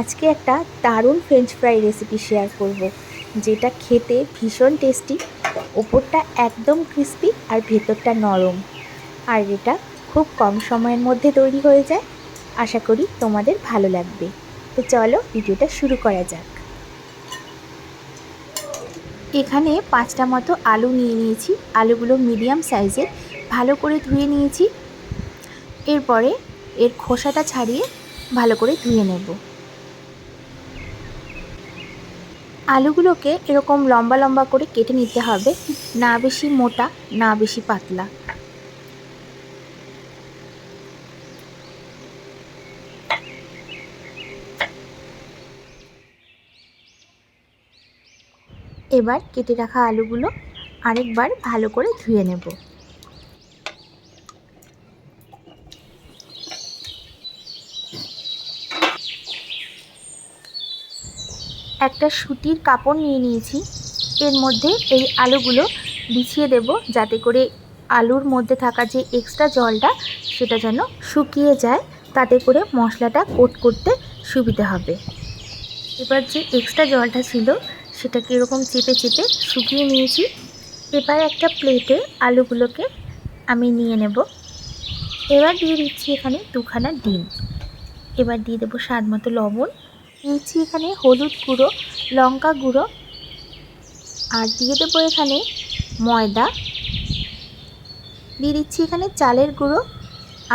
আজকে একটা দারুণ ফ্রেঞ্চ ফ্রাই রেসিপি শেয়ার করব, যেটা খেতে ভীষণ টেস্টি ওপরটা একদম ক্রিস্পি আর ভেতরটা নরম। আর এটা খুব কম সময়ের মধ্যে তৈরি হয়ে যায়। আশা করি তোমাদের ভালো লাগবে। তো চলো ভিডিওটা শুরু করা যাক। এখানে পাঁচটা মতো আলু নিয়ে নিয়েছি। আলুগুলো মিডিয়াম সাইজের ভালো করে ধুয়ে নিয়েছি। এরপরে এর খোসাটা ছাড়িয়ে ভালো করে ধুয়ে নেব। আলুগুলোকে এরকম লম্বা লম্বা করে কেটে নিতে হবে, না বেশি মোটা, না বেশি পাতলা। এবার কেটে রাখা আলুগুলো আরেকবার ভালো করে ধুয়ে নেব। একটা সুতির কাপড় নিয়ে নিয়েছি। এর মধ্যে এই আলুগুলো বিছিয়ে দেব যাতে করে আলুর মধ্যে থাকা যে এক্সট্রা জলটা সেটা যেন শুকিয়ে যায়। তাতে করে মশলাটা কোট করতে সুবিধা হবে। এবার যে এক্সট্রা জলটা ছিল সেটাকে এরকম চেপে চেপে শুকিয়ে নিয়েছি। এবার একটা প্লেটে আলুগুলোকে আমি নিয়ে নেব। এবার দিয়ে দিচ্ছি এখানে দুখানা ডিম। এবার দিয়ে দেবো স্বাদ মতো লবণ। দিয়েছি এখানে হলুদ গুঁড়ো, লঙ্কা গুঁড়ো। আর দিয়ে দেবো এখানে ময়দা। দিয়ে দিচ্ছি এখানে চালের গুঁড়ো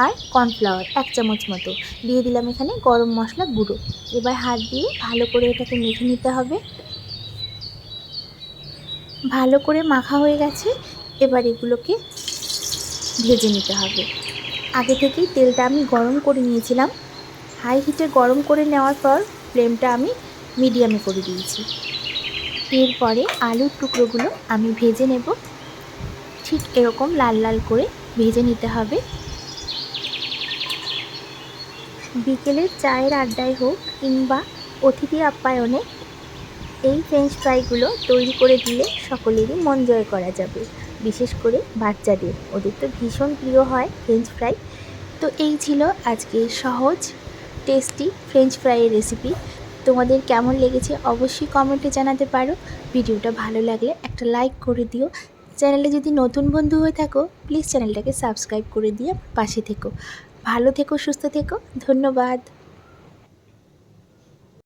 আর কর্নফ্লাওয়ার, এক চামচ মতো। দিয়ে দিলাম এখানে গরম মশলা গুঁড়ো। এবার হাত দিয়ে ভালো করে এটাকে মেখে নিতে হবে। ভালো করে মাখা হয়ে গেছে। এবার এগুলোকে ভেজে নিতে হবে। আগে থেকেই তেলটা আমি গরম করে নিয়েছিলাম। হাই হিটে গরম করে নেওয়ার পর ফ্লেমটা আমি মিডিয়ামে করে দিয়েছি। এরপরে আলুর টুকরোগুলো আমি ভেজে নেব। ঠিক এরকম লাল লাল করে ভেজে নিতে হবে। বিকেলের চায়ের আড্ডায় হোক কিংবা অতিথি আপ্যায়নে এই ফ্রেঞ্চ ফ্রাইগুলো তৈরি করে দিলে সকলেরই মন জয় করা যাবে। বিশেষ করে বাচ্চাদের। ওদের তো ভীষণ প্রিয় হয় ফ্রেঞ্চ ফ্রাই তো এই ছিল আজকে সহজ টেস্টি ফ্রেঞ্চ ফ্রাইয়ের রেসিপি তোমাদের কেমন লেগেছে অবশ্যই কমেন্টে জানাতে পারো। ভিডিওটা ভালো লাগলে একটা লাইক করে দিও। চ্যানেলে যদি নতুন বন্ধু হয়ে থাকো প্লিজ চ্যানেলটাকে সাবস্ক্রাইব করে দিয়ে পাশে থেকো। ভালো থেকো, সুস্থ থেকো। ধন্যবাদ।